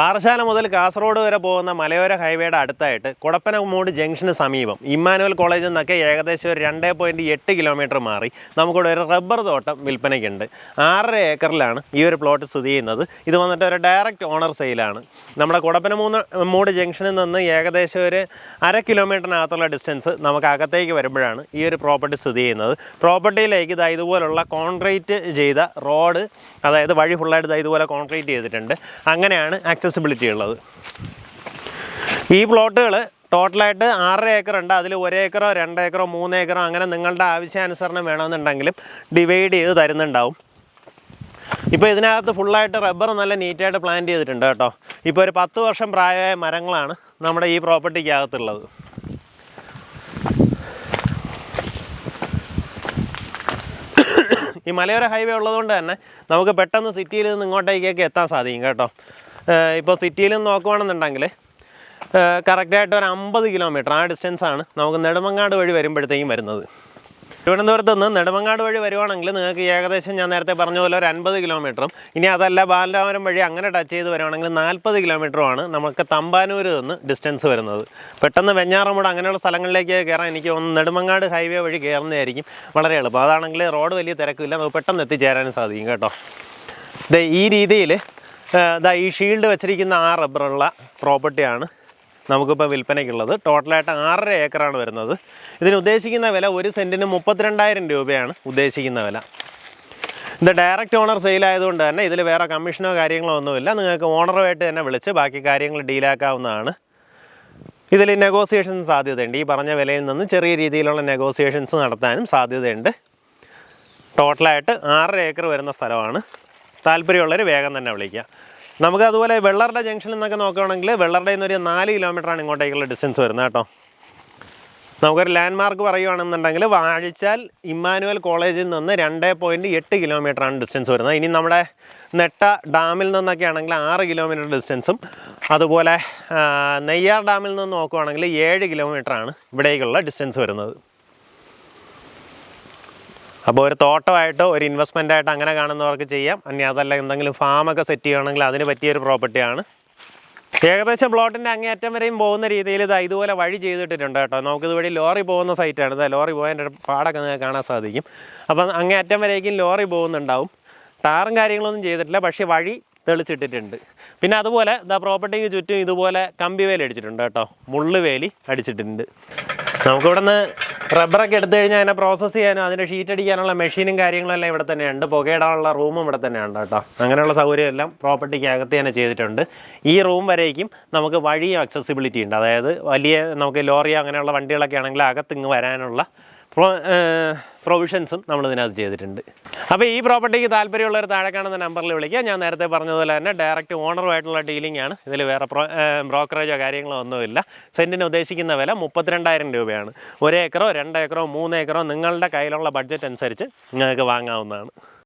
പാറശാല മുതൽ കാസർഗോഡ് വരെ പോകുന്ന മലയോര ഹൈവേയുടെ അടുത്തായിട്ട് കുടപ്പനമൂട് ജംഗ്ഷന് സമീപം ഇമ്മാനുവൽ കോളേജിൽ നിന്നൊക്കെ ഏകദേശം ഒരു രണ്ട് പോയിന്റ് എട്ട് കിലോമീറ്റർ മാറി നമുക്കിവിടെ ഒരു റബ്ബർ തോട്ടം വിൽപ്പനയ്ക്കുണ്ട്. ആറര ഏക്കറിലാണ് ഈ ഒരു പ്ലോട്ട് സ്ഥിതി ചെയ്യുന്നത്. ഇത് വന്നിട്ട് ഒരു ഡയറക്റ്റ് ഓണർ സെയിലാണ് നമ്മുടെ കുടപ്പനമൂന്ന് മൂട് ജംഗ്ഷനിൽ നിന്ന് ഏകദേശം ഒരു അര കിലോമീറ്ററിനകത്തുള്ള ഡിസ്റ്റൻസ് നമുക്ക് അകത്തേക്ക് വരുമ്പോഴാണ് ഈ ഒരു പ്രോപ്പർട്ടി സ്ഥിതി ചെയ്യുന്നത്. പ്രോപ്പർട്ടിയിലേക്ക് ഇതാ ഇതുപോലുള്ള കോൺക്രീറ്റ് ചെയ്ത റോഡ് അതായത് വഴി ഫുള്ളായിട്ട് ഇതാ ഇതുപോലെ കോൺക്രീറ്റ് ചെയ്തിട്ടുണ്ട്. അങ്ങനെയാണ് ആക്സസിബിലിറ്റി ഉള്ളത്. ഈ പ്ലോട്ടുകൾ ടോട്ടലായിട്ട് ആറര ഏക്കർ ഉണ്ട്. അതിൽ ഒരു ഏക്കറോ രണ്ട് ഏക്കറോ മൂന്ന് ഏക്കറോ അങ്ങനെ നിങ്ങളുടെ ആവശ്യാനുസരണം വേണമെന്നുണ്ടെങ്കിലും ഡിവൈഡ് ചെയ്ത് തരുന്നുണ്ടാവും. ഇപ്പോൾ ഇതിനകത്ത് ഫുള്ളായിട്ട് റബ്ബർ നല്ല നീറ്റായിട്ട് പ്ലാന്റ് ചെയ്തിട്ടുണ്ട് കേട്ടോ. ഇപ്പോൾ ഒരു പത്ത് വർഷം പ്രായമായ മരങ്ങളാണ് നമ്മുടെ ഈ പ്രോപ്പർട്ടിക്കകത്തുള്ളത്. ഈ മലയോര ഹൈവേ ഉള്ളതുകൊണ്ട് തന്നെ നമുക്ക് പെട്ടെന്ന് സിറ്റിയിൽ നിന്ന് ഇങ്ങോട്ടേക്കൊക്കെ എത്താൻ സാധിക്കും കേട്ടോ. ഇപ്പോൾ സിറ്റിയിൽ നിന്ന് നോക്കുവാണെന്നുണ്ടെങ്കിൽ കറക്റ്റായിട്ട് ഒരു അമ്പത് കിലോമീറ്റർ ആ ഡിസ്റ്റൻസാണ് നമുക്ക് നെടുമങ്ങാട് വഴി വരുമ്പോഴത്തേക്കും വരുന്നത്. തിരുവനന്തപുരത്ത് നിന്ന് നെടുമങ്ങാട് വഴി വരുവാണെങ്കിൽ നിങ്ങൾക്ക് ഏകദേശം ഞാൻ നേരത്തെ പറഞ്ഞ പോലെ ഒരു അൻപത് കിലോമീറ്ററും ഇനി അതല്ല ബാലരാമരം വഴി അങ്ങനെ ടച്ച് ചെയ്ത് വരുവാണെങ്കിൽ നാൽപ്പത് കിലോമീറ്ററുമാണ് നമുക്ക് തമ്പാനൂർ നിന്ന് ഡിസ്റ്റൻസ് വരുന്നത്. പെട്ടെന്ന് വെഞ്ഞാറമൂട് അങ്ങനെയുള്ള സ്ഥലങ്ങളിലേക്ക് കയറാൻ എനിക്ക് ഒന്ന് നെടുമങ്ങാട് ഹൈവേ വഴി കയറുന്നതായിരിക്കും വളരെ എളുപ്പം. അതാണെങ്കിൽ റോഡ് വലിയ തിരക്കില്ല നമുക്ക് പെട്ടെന്ന് എത്തിച്ചേരാനും സാധിക്കും കേട്ടോ. ഈ രീതിയിൽ ദാ ഈ ഷീൽഡ് വെച്ചിരിക്കുന്ന ആ റബ്ബറുള്ള പ്രോപ്പർട്ടിയാണ് നമുക്കിപ്പോൾ വിൽപ്പനയ്ക്കുള്ളത്. ടോട്ടലായിട്ട് ആറര ഏക്കറാണ് വരുന്നത്. ഇതിന് ഉദ്ദേശിക്കുന്ന വില ഒരു സെന്റിന് മുപ്പത്തിരണ്ടായിരം രൂപയാണ് ഉദ്ദേശിക്കുന്ന വില. ഇത് ഡയറക്റ്റ് ഓണർ സെയിലായതുകൊണ്ട് തന്നെ ഇതിൽ വേറെ കമ്മീഷനോ കാര്യങ്ങളോ ഒന്നുമില്ല. നിങ്ങൾക്ക് ഓണറുമായിട്ട് തന്നെ വിളിച്ച് ബാക്കി കാര്യങ്ങൾ ഡീലാക്കാവുന്നതാണ് ഇതിൽ നെഗോസിയേഷൻ സാധ്യതയുണ്ട്. ഈ പറഞ്ഞ വിലയിൽ നിന്ന് ചെറിയ രീതിയിലുള്ള നെഗോസിയേഷൻസ് നടത്താനും സാധ്യതയുണ്ട്. ടോട്ടലായിട്ട് ആറര ഏക്കർ വരുന്ന സ്ഥലമാണ്. താല്പര്യമുള്ളവർ വേഗം തന്നെ വിളിക്കുക. നമുക്ക് അതുപോലെ വെള്ളറുടെ ജംഗ്ഷനിൽ നിന്നൊക്കെ നോക്കുകയാണെങ്കിൽ വെള്ളറുടെ നിന്ന് ഒരു നാല് കിലോമീറ്ററാണ് ഇങ്ങോട്ടേക്കുള്ള ഡിസ്റ്റൻസ് വരുന്നത് കേട്ടോ. നമുക്കൊരു ലാൻഡ് മാർക്ക് പറയുകയാണെന്നുണ്ടെങ്കിൽ വാഴിച്ചാൽ ഇമ്മാനുവൽ കോളേജിൽ നിന്ന് രണ്ട് പോയിന്റ് എട്ട് കിലോമീറ്ററാണ് ഡിസ്റ്റൻസ് വരുന്നത്. ഇനി നമ്മുടെ നെട്ട ഡാമിൽ നിന്നൊക്കെ ആണെങ്കിൽ ആറ് കിലോമീറ്റർ ഡിസ്റ്റൻസും അതുപോലെ നെയ്യാർ ഡാമിൽ നിന്ന് നോക്കുകയാണെങ്കിൽ ഏഴ് കിലോമീറ്ററാണ് ഇവിടേക്കുള്ള ഡിസ്റ്റൻസ് വരുന്നത്. അപ്പോൾ ഒരു തോട്ടമായിട്ടോ ഒരു ഇൻവെസ്റ്റ്മെന്റ് ആയിട്ട് അങ്ങനെ കാണുന്നവർക്ക് ചെയ്യാം. ഇനി അതല്ല എന്തെങ്കിലും ഫാമൊക്കെ സെറ്റ് ചെയ്യുകയാണെങ്കിൽ അതിന് പറ്റിയൊരു പ്രോപ്പർട്ടിയാണ് ഏകദേശം പ്ലോട്ടിന്റെ അങ്ങേയറ്റം വരെയും പോകുന്ന രീതിയിൽ ഇത് ഇതുപോലെ വഴി ചെയ്തിട്ടിട്ടുണ്ട് കേട്ടോ. നമുക്ക് ഇതുവഴി ലോറി പോകുന്ന സൈറ്റാണ് ഇതാ ലോറി പോയതിന്റെ പാടൊക്കെ നിങ്ങൾക്ക് കാണാൻ സാധിക്കും. അപ്പം അങ്ങേയറ്റം വരേക്കും ലോറി പോകുന്നുണ്ടാവും. ടാറും കാര്യങ്ങളൊന്നും ചെയ്തിട്ടില്ല പക്ഷേ വഴി തെളിച്ചിട്ടിട്ടുണ്ട്. പിന്നെ അതുപോലെ ദ പ്രോപ്പർട്ടിക്ക് ചുറ്റും ഇതുപോലെ കമ്പി വേലി അടിച്ചിട്ടുണ്ട് കേട്ടോ. മുള്ളുവേലി അടിച്ചിട്ടുണ്ട്. നമുക്കിവിടെ നിന്ന് റബ്ബറൊക്കെ എടുത്തു കഴിഞ്ഞാൽ അതിനെ പ്രോസസ്സ് ചെയ്യാനും അതിന്റെ ഷീറ്റ് അടിക്കാനുള്ള മെഷീനും കാര്യങ്ങളും എല്ലാം ഇവിടെ തന്നെയുണ്ട്. പുകയിടാനുള്ള റൂമും ഇവിടെ തന്നെയുണ്ട് കേട്ടോ. അങ്ങനെയുള്ള സൗകര്യമെല്ലാം പ്രോപ്പർട്ടിക്ക് അകത്ത് തന്നെ ചെയ്തിട്ടുണ്ട്. ഈ റൂം വരേക്കും നമുക്ക് വഴിയും അക്സസിബിലിറ്റി ഉണ്ട്. അതായത് വലിയ നമുക്ക് ലോറിയോ അങ്ങനെയുള്ള വണ്ടികളൊക്കെ ആണെങ്കിൽ അകത്ത് ഇങ്ങ് വരാനുള്ള പ്രൊവിഷൻസും നമ്മൾ ഇതിനകത്ത് ചെയ്തിട്ടുണ്ട്. അപ്പോൾ ഈ പ്രോപ്പർട്ടിക്ക് താല്പര്യമുള്ളവർ താഴെ കാണുന്ന നമ്പറിൽ വിളിക്കുക ഞാൻ നേരത്തെ പറഞ്ഞതുപോലെ തന്നെ ഡയറക്റ്റ് ഓണറുമായിട്ടുള്ള ഡീലിംഗ് ആണ്. ഇതിൽ വേറെ ബ്രോക്കറേജോ കാര്യങ്ങളോ ഒന്നുമില്ല. സെന്റിന് ഉദ്ദേശിക്കുന്ന വില മുപ്പത്തിരണ്ടായിരം രൂപയാണ്. ഒരു ഏക്കറോ രണ്ട് ഏക്കറോ ഏക്കറോ നിങ്ങളുടെ കയ്യിലുള്ള ബഡ്ജറ്റ് അനുസരിച്ച് നിങ്ങൾക്ക് വാങ്ങാവുന്നതാണ്.